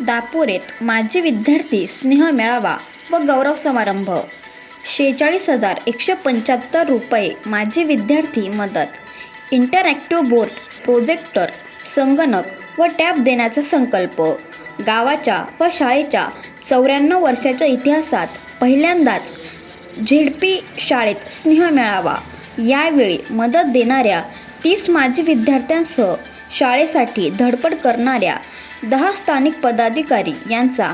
दापोरेत माजी विद्यार्थी स्नेह मेळावा व गौरव समारंभ. शेहेचाळीस हजार एकशे पंच्याहत्तर रुपये माजी विद्यार्थी मदत. इंटरॅक्टिव्ह बोर्ड प्रोजेक्टर संगणक व टॅब देण्याचा संकल्प. गावाच्या व शाळेच्या चौऱ्याण्णव वर्षाच्या इतिहासात पहिल्यांदाच झेडपी शाळेत स्नेह मेळावा. यावेळी मदत देणाऱ्या तीस माजी विद्यार्थ्यांसह शाळेसाठी धडपड करणाऱ्या दहा स्थानिक पदाधिकारी यांचा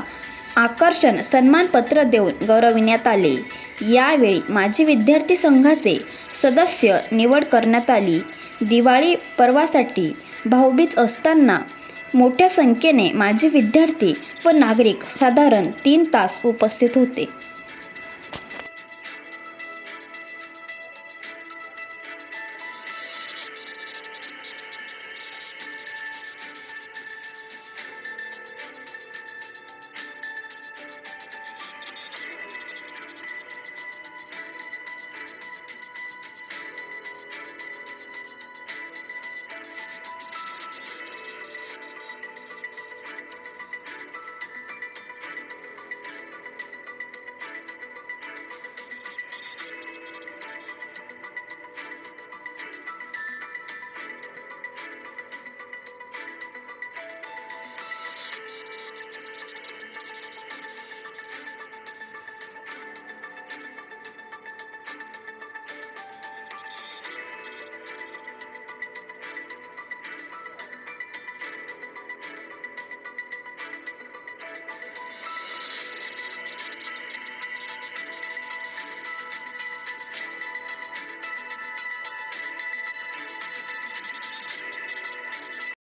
आकर्षण सन्मानपत्र देऊन गौरविण्यात आले. यावेळी माजी विद्यार्थी संघाचे सदस्य निवड करण्यात आली. दिवाळी पर्वासाठी भाऊबीज असताना मोठ्या संख्येने माजी विद्यार्थी व नागरिक साधारण तीन तास उपस्थित होते.